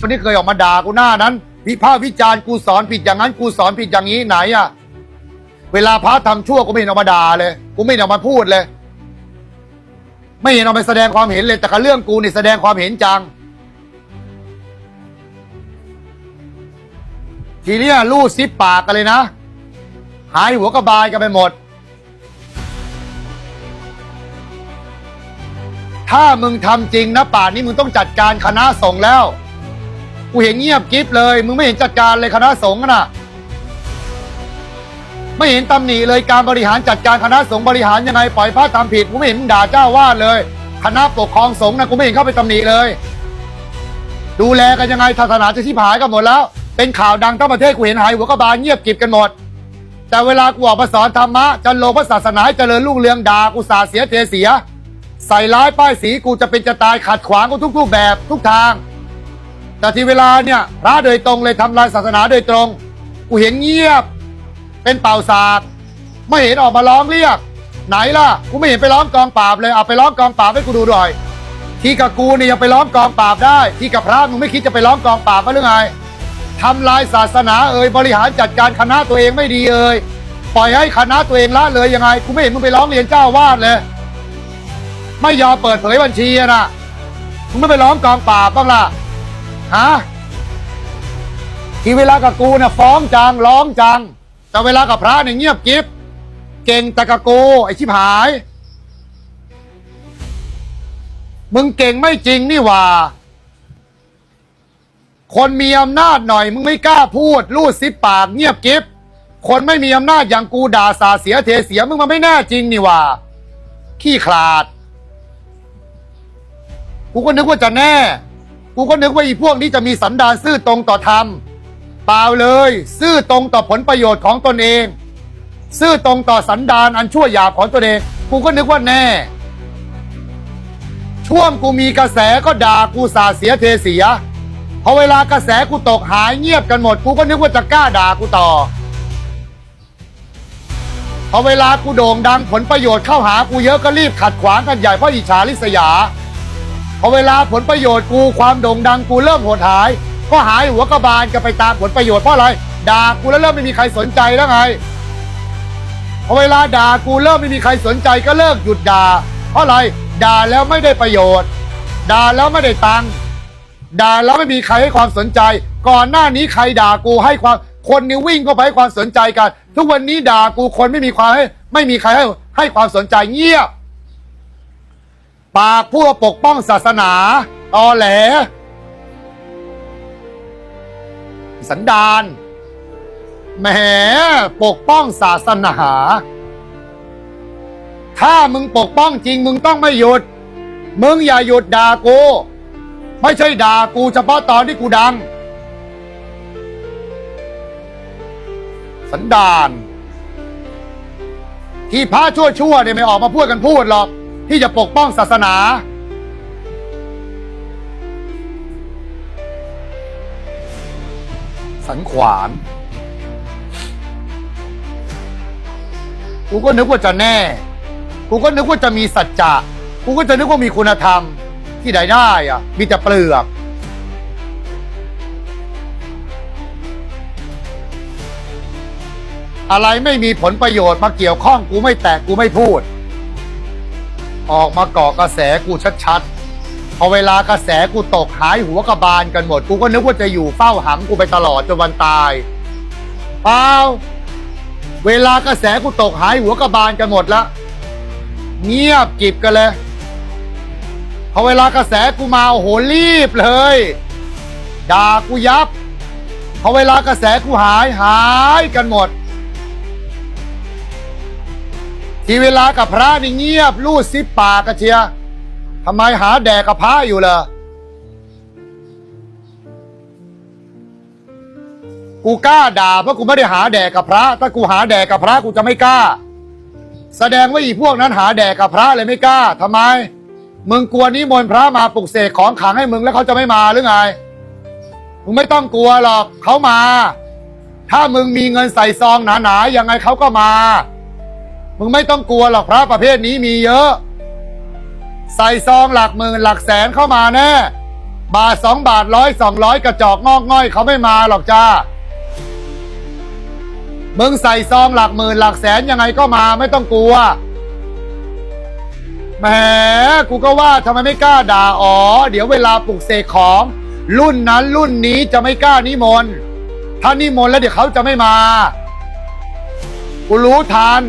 คนที่เคยออกมาด่ากูหน้านั้น วิพากษ์วิจารณ์กูสอนผิดอย่างนั้นกูสอนผิดอย่างนี้ไหนอะเวลาพระทำชั่วกูไม่เห็นออกมาด่าเลย กูไม่เห็นออกมาพูดเลย ไม่เห็นออกมาแสดงความเห็นเลย แต่กับเรื่องกูนี่แสดงความเห็นจัง ทีเนี้ยลูดซิปปากกันเลยนะ หายหัวกระบายกันไปหมด ถ้ามึงทำจริงนะป่านนี้มึงต้องจัดการคณะสงฆ์แล้ว กูเห็นเงียบกิฟเลย มึงไม่เห็นจัดการเลยคณะสงฆ์น่ะ ไม่เห็นตำหนิเลยการบริหารจัดการคณะสงฆ์บริหารยังไงปล่อยพระทำผิดกูไม่เห็นมึงด่าเจ้าวาดเลย คณะปกครองสงฆ์นะกูไม่เห็นเข้าไปตำหนิเลย ดูแลกันยังไงศาสนาจะชิบหายกันหมดแล้ว เป็นข่าวดังทั้งประเทศกูเห็นหายหัวกระบาลเงียบกิบกันหมด แต่เวลากูออกมาสอนธรรมะจันโลพระศาสนาให้เจริญรุ่งเรืองด่ากูสาเสียเทเสีย ใส่ร้ายป้ายสีกูจะเป็นจะตายขัดขวางกูทุกรูปแบบทุกทาง แต่ที่เวลาเนี่ยพระโดยตรงเลยทำลายศาสนาโดยตรง กูเห็นเงียบ เป็นเป่าศาสตร์ไม่เห็นออกมาร้องเรียก ไหนล่ะกูไม่เห็นไปร้องกองปราบเลยเอาไปร้องกองปราบให้กูดูหน่อย ที่กับกูเนี่ยยังไปร้องกองปราบได้ ที่กับพระมึงไม่คิดจะไปร้องกองปราบมั้หรือไงทำลายศาสนาเอ่ยบริหารจัดการคณะตัวเองไม่ดีเอ่ยปล่อยให้คณะตัวเองละเลยยังไงกูไม่เห็นมึงไปร้องเรียนเจ้าวาดเลย ไม่ยอมเปิดเผยบัญชีนะมึงไม่ไปร้องกองปราบบ้างล่ะ ฮะที่เวลากับกูเนี่ยฟ้องจังร้องจัง แต่เวลากับพระเนี่ยเงียบกิฟเก่งแต่กับกูไอ้ชิบหาย มึงเก่งไม่จริงนี่หว่า คนมีอำนาจหน่อย มึงไม่กล้าพูดรูดซิปปากเงียบกิฟคนไม่มีอำนาจอย่างกูด่าสาเสียเทเสียมึงมันไม่แน่จริงนี่หว่า ขี้ขลาด กูก็นึกว่าจะแน่ กูก็นึกว่าอีพวกนี้จะมีสันดานซื่อตรงต่อธรรมเปล่าเลย ซื่อตรงต่อผลประโยชน์ของตนเอง ซื่อตรงต่อสันดานอันชั่วหยาบของตนเอง กูก็นึกว่าแน่ ช่วงกูมีกระแสก็ด่ากูสาเสียเทเสียพอเวลากระแสกูตกหายเงียบกันหมด กูก็นึกว่าจะกล้าด่ากูต่อพอเวลากูโด่งดังผลประโยชน์เข้าหากูเยอะก็รีบขัดขวางกันใหญ่เพราะอิจฉาริษยา พอเวลาผลประโยชน์กูความโด่งดังกูเริ่มหดหาย ก็หายหัวกระบาลกันไปตามผลประโยชน์เพราะอะไรด่ากูแล้วเริ่มไม่มีใครสนใจแล้วไงพอเวลาด่ากูเริ่มไม่มีใครสนใจก็เลิกหยุดด่า เพราะอะไรด่าแล้วไม่ได้ประโยชน์ด่าแล้วไม่ได้ตังค์ด่าแล้วไม่มีใครให้ความสนใจ ก่อนหน้านี้ใครด่ากูให้ความคนนี่วิ่งเข้าไปให้ความสนใจกัน ทุกวันนี้ด่ากูคนไม่มีความให้ไม่มีใครให้ให้ความสนใจเงียบ ปากผู้ปกป้องศาสนาตอแหลสันดานแหมปกป้องศาสนา ถ้ามึงปกป้องจริงมึงต้องไม่หยุด มึงอย่าหยุดด่ากู ไม่ใช่ด่ากูเฉพาะตอนที่กูดัง สันดาน ที่พระชั่วๆเนี่ยไม่ออกมาพูดกันพูดหรอก ที่จะปกป้องศาสนา สันขวานกูก็นึกว่าจะแน่ กูก็นึกว่าจะมีสัจจะ กูก็จะนึกว่ามีคุณธรรม ที่ไหนได้อะมีแต่เปลือก อะไรไม่มีผลประโยชน์มาเกี่ยวข้องกูไม่แตะกูไม่พูด ออกมาเก่อกระแสกูชัดๆ พอเวลากระแสกูตกหายหัวกระบาลกันหมด กูก็นึกว่าจะอยู่เฝ้าหังกูไปตลอดจนวันตายเปล่าเวลากระแสกูตกหายหัวกระบาลกันหมดล้วเงียบกิบกันเลย พอเวลากระแสกูมาโอ้โหรีบเลยด่ากูยับ พอเวลากระแสกูหายหายกันหมด ที่เวลากับพระนี่เงียบรูดซิปปากกระเชียทำไมหาแดกกับพระอยู่เหรอกูกล้าด่าเพราะกูไม่ได้หาแดกกับพระ ถ้ากูหาแดกกับพระกูจะไม่กล้า แสดงว่าอีพวกนั้นหาแดกกับพระเลยไม่กล้าทำไม มึงกลัวนิมนต์พระมาปลุกเสกของขังให้มึงแล้วเขาจะไม่มาหรือไง มึงไม่ต้องกลัวหรอกเขามา ถ้ามึงมีเงินใส่ซองหนาๆยังไงเขาก็มา มึงไม่ต้องกลัวหรอกพระประเภทนี้มีเยอะ ใส่ซองหลักหมื่นหลักแสนเข้ามาแน่ บาทสองบาทร้อยสองร้อยกระจอกงอกง่อยเขาไม่มาหรอกจ้า มึงใส่ซองหลักหมื่นหลักแสนยังไงก็มาไม่ต้องกลัวแหมกูก็ว่าทำไมไม่กล้าด่าอ๋อ เดี๋ยวเวลาปลุกเสกของ รุ่นนั้นรุ่นนี้จะไม่กล้านิมนต์ถ้านิมนต์แล้วเดี๋ยวเขาจะไม่มา กูรู้ทัน